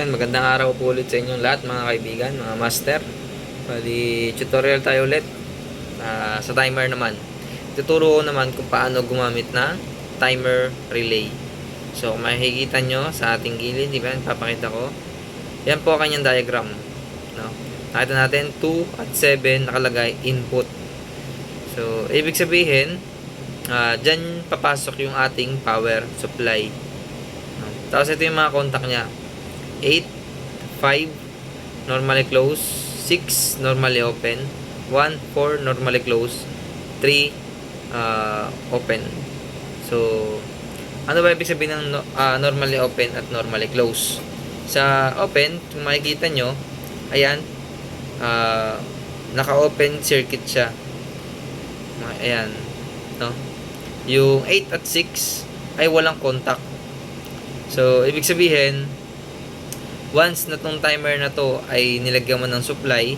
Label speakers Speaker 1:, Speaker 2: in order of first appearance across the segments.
Speaker 1: Yan, magandang araw po ulit sa inyong lahat mga kaibigan, mga master. Bali, tutorial tayo ulit ah, sa timer naman. Tuturo ko naman kung paano gumamit ng timer relay. So, makikita nyo sa ating gilid, di ba, papakita ko. Yan po ang kanyang diagram. No? Nakita natin 2 at 7 nakalagay input. So, ibig sabihin, ah dyan papasok yung ating power supply. No? Tapos ito yung mga contact niya. 8, 5, normally close, 6, normally open, 1, 4, normally close, 3, uh, open. So, ano ba ibig sabihin ng ah, normally open at normally close? Sa open, kung makikita nyo, ayan, ah, naka-open circuit siya. Ayan, no? Yung 8 at 6 ay walang contact. So, ibig sabihin, once na tong timer na to ay nilagyan mo ng supply,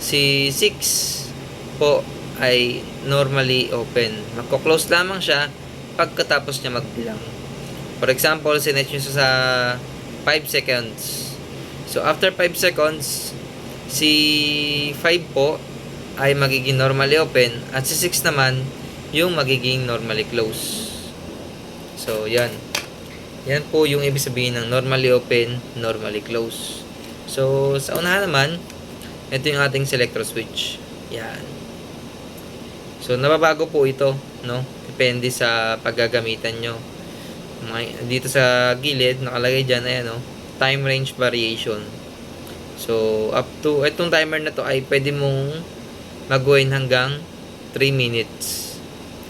Speaker 1: si 6 po ay normally open. Magko-close lamang siya pagkatapos niya magbilang. For example, sinet nyo sa 5 seconds. So, after 5 seconds, si 5 po ay magiging normally open at si 6 naman yung magiging normally close. So, yan. Yan po yung ibig sabihin ng normally open, normally close. So, sa unahan naman, ito yung ating selector switch. Yan. So, nababago po ito, no? Depende sa paggagamitan nyo. Dito sa gilid, nakalagay dyan, ayan, no? Time range variation. So, up to, itong timer na to ay pwede mong mag-win hanggang 3 minutes.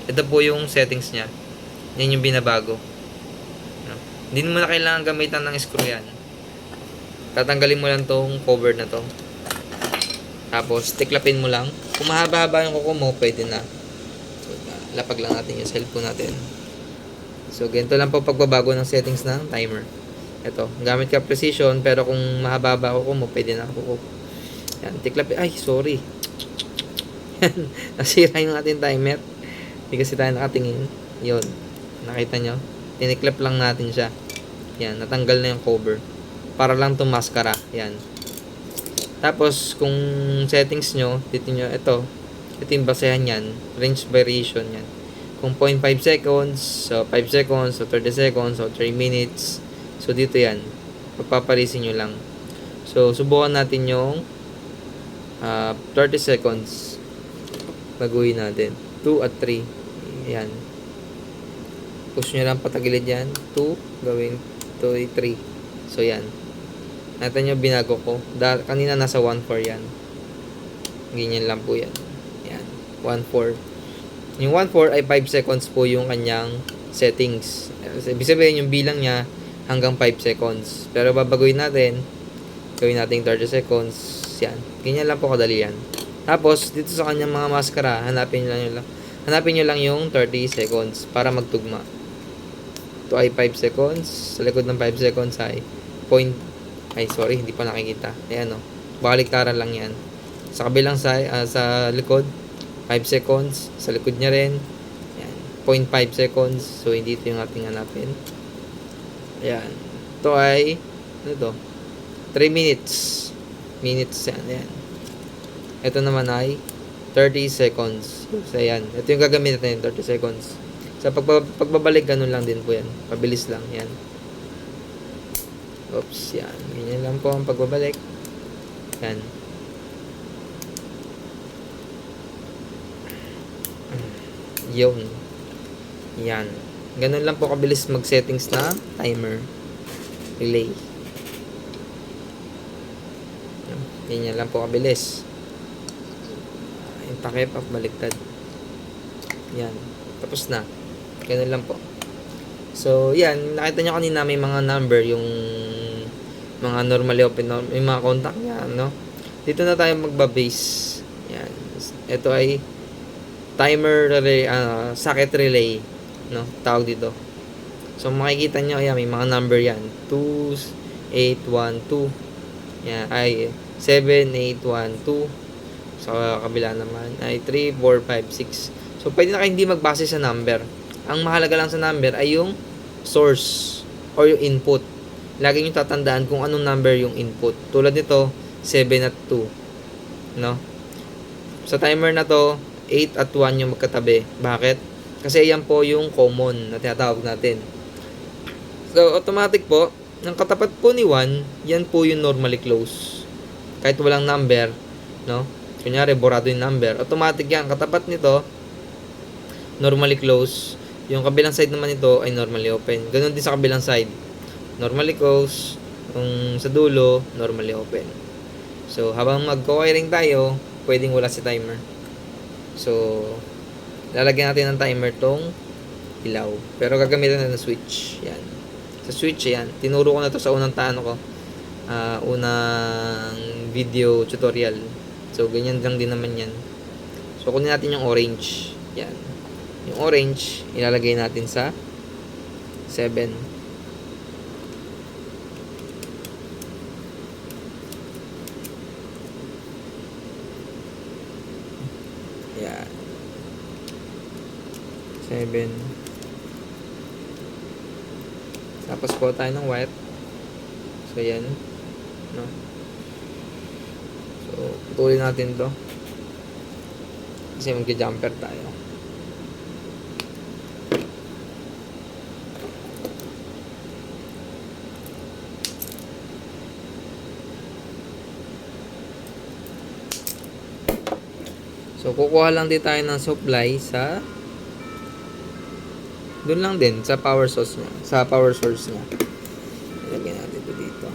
Speaker 1: Ito po yung settings niya. Yan yung binabago. Hindi mo na kailangan gamitan ng screw yan. Tatanggalin mo lang tong cover na to. Tapos, tiklapin mo lang. Kung mahaba-haba yung kuko mo, pwede na. So, lapag lang natin yung cellphone natin. So, ganito lang po pagbabago ng settings ng timer. Ito, gamit ka precision, pero kung mahaba-haba kuko mo, pwede na kuko. Yan, tiklapin. Ay, sorry. Nasira yung ating timer. Hindi kasi tayo nakatingin. Yun. Nakita nyo? Tiniklap lang natin siya. Yan, natanggal na yung cover. Para lang itong maskara. Yan. Tapos, kung settings nyo, dito nyo, ito. Ito yung basehan yan. Range variation yan. Kung 0.5 seconds, so 5 seconds, so 30 seconds, so 3 minutes. So, dito yan. Pagpaparisin nyo lang. So, subukan natin yung ah, 30 seconds. Baguhin natin. 2 at 3. Yan. Push nyo lang patagilid yan. 2, gawin 2, 3. So, yan. Natin nyo binago ko. Da, kanina nasa 1.4 yan. Ganyan lang po yan. Yan. 1.4. Yung 1.4 ay 5 seconds po yung kanyang settings. Ibig sabihin yung bilang niya hanggang 5 seconds. Pero babaguhin natin. Gawin natin 30 seconds. Yan. Ganyan lang po kadali yan. Tapos, dito sa kanyang mga maskara, hanapin nyo lang yung hanapin nyo lang yung 30 seconds para magtugma. Ito ay 5 seconds. Sa likod ng 5 seconds ay point ay sorry, hindi pa nakikita. Ayan o. Baliktaran lang yan. Sa kabilang sa, ah, sa likod, 5 seconds. Sa likod niya rin. Ayan. 0.5 seconds. So, hindi ito yung ating hanapin. Ayan. Ito ay, ano to? 3 minutes. Minutes yan. Ayan. Ito naman ay 30 seconds. So, ayan. Ito yung gagamitin natin, 30 seconds. Sa pagba, pagbabalik, ganun lang din po yan. Pabilis lang. Yan. Oops, yan. Ganyan lang po ang pagbabalik. Yan. Yun. Yan. Ganun lang po kabilis mag-settings na timer. Relay. Yan. Ganyan lang po kabilis. Yung takip baliktad. Yan. Tapos na. Ganun lang po. So, yan. Nakita nyo kanina may mga number yung mga normally open, yung mga contact niya, no? Dito na tayo magba-base. Yan. Ito ay timer relay, ah, socket relay, no? Tawag dito. So, makikita nyo, ayan, may mga number yan. 2, 8, 1, 2. Yan, ay 7, 8, 1, 2. Sa kabila naman ay 3, 4, 5, 6. So, pwede na kayo hindi magbase sa number. Ang mahalaga lang sa number ay yung source or yung input. lagi nyo tatandaan kung anong number yung input. Tulad nito, 7 at 2. No? Sa timer na to, 8 at 1 yung magkatabi. Bakit? Kasi yan po yung common na tinatawag natin. So, automatic po, ang katapat po ni 1, yan po yung normally close. Kahit walang number, no? Kunyari, borado yung number. Automatic yan. Katapat nito, normally close. Yung kabilang side naman nito ay normally open. Ganon din sa kabilang side. Normally close. Yung sa dulo, normally open. So, habang magko-wiring tayo, pwedeng wala si timer. So, lalagyan natin ng timer tong ilaw. Pero gagamitin natin ng switch. Yan. Sa switch, yan. Tinuro ko na to sa unang taano ko. Ah, unang video tutorial. So, ganyan lang din naman yan. So, kunin natin yung orange. Yan. Yung orange, ilalagay natin sa 7. Yan. 7. Tapos po tayo ng white. So, yan. No? So, putulin natin to. Kasi magja-jumper tayo. So, kukuha lang din tayo ng supply sa doon lang din sa power source niya, sa power source niya. Ilagay natin ito dito.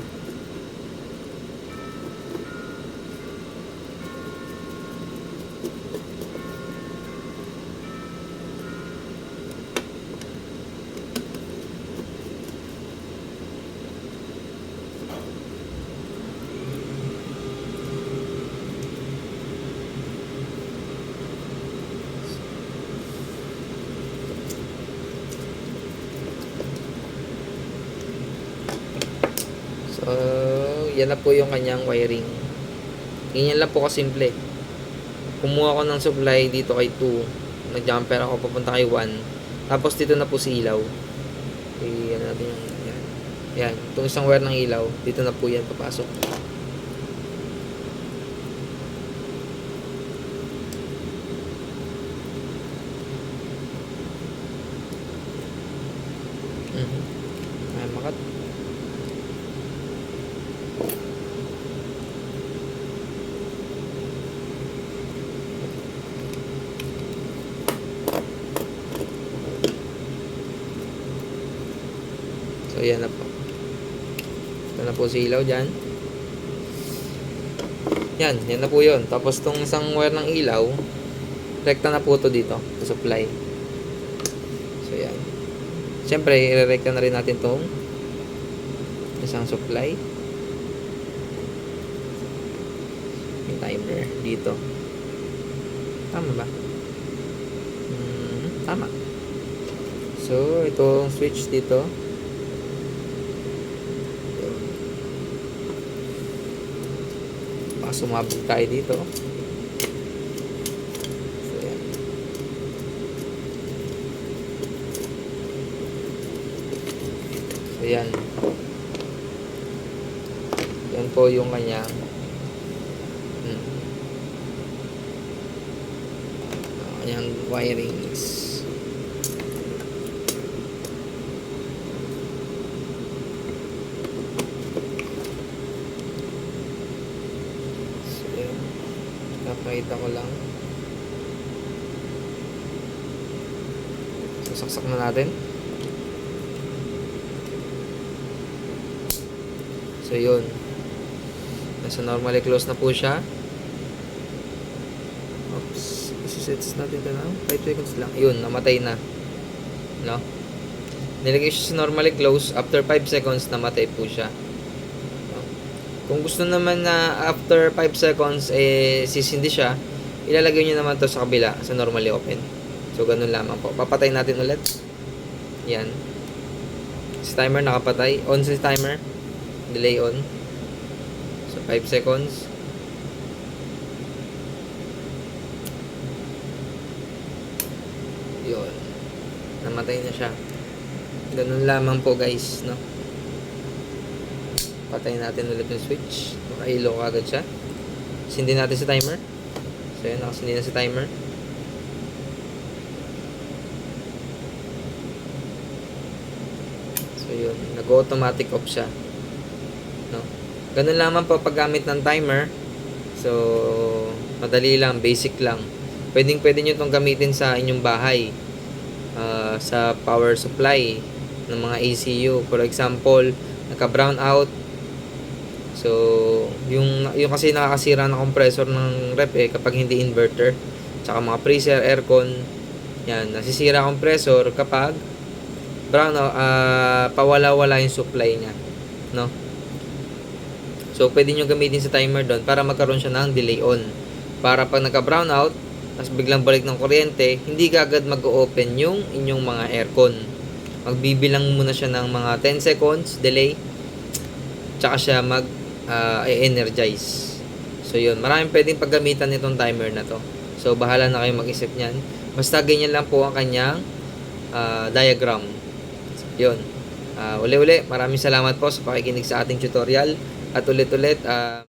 Speaker 1: So, yan na po yung kanyang wiring. Ganyan lang po kasimple. Kumuha ko ng supply dito kay 2. Nag-jumper ako papunta kay 1. Tapos dito na po si ilaw. Okay, ano natin yung yan. Yan, itong isang wire ng ilaw, dito na po yan papasok. So, yan na po. Ito na po si ilaw dyan. Yan, yan na po yun. Tapos, tong isang wire ng ilaw, rekta na po to dito, sa supply. So, yan. Siyempre, i-rekta na rin natin tong isang supply. Yung timer dito. Tama ba? Hmm, tama. So, ito switch dito. Baka sumabog tayo dito. So, yan. So, yan. Yan po yung kanyang hmm, kanyang wirings. So, yun. Napakita ko lang. Sasaksak na natin. So, yun. Nasa normally close na po siya. Oops. Isisets natin ito na. 5 seconds lang. Yun, namatay na. No? Nilagay siya sa normally close. After 5 seconds, namatay po siya. Kung gusto naman na after 5 seconds, eh, sisindi siya, ilalagay nyo naman to sa kabila, sa normally open. So, ganun lamang po. Papatay natin ulit. Yan. Si timer nakapatay. On si timer. Delay on. So, 5 seconds. Yun. Namatay na siya. Ganun lamang po guys, no? Patayin natin ulit yung switch. Makailo ka agad siya. Sindi natin si timer. So yun, nakasindi na si timer. So yun, nag-automatic off siya. No? Ganun lamang po paggamit ng timer. So, madali lang, basic lang. Pwedeng pwede nyo itong gamitin sa inyong bahay. Ah, sa power supply ng mga ECU. For example, nagka-brown out. So, yung, yung kasi nakakasira ng compressor ng rep eh, kapag hindi inverter. Tsaka mga freezer, aircon. Yan, nasisira compressor kapag brown ah, pawala-wala yung supply niya. No? So, pwede nyo gamitin sa timer doon para magkaroon siya ng delay on. Para pag nagka-brown out, tapos biglang balik ng kuryente, hindi agad mag-open yung inyong mga aircon. Magbibilang muna siya ng mga 10 seconds delay, tsaka siya mag ah, energize So, yun. Maraming pwedeng paggamitan nitong timer na to. So, bahala na kayo mag-isip niyan. Basta ganyan lang po ang kanyang ah, diagram. Yun. Ah, uli-uli, maraming salamat po sa pakikinig sa ating tutorial. At ulit-ulit, ah,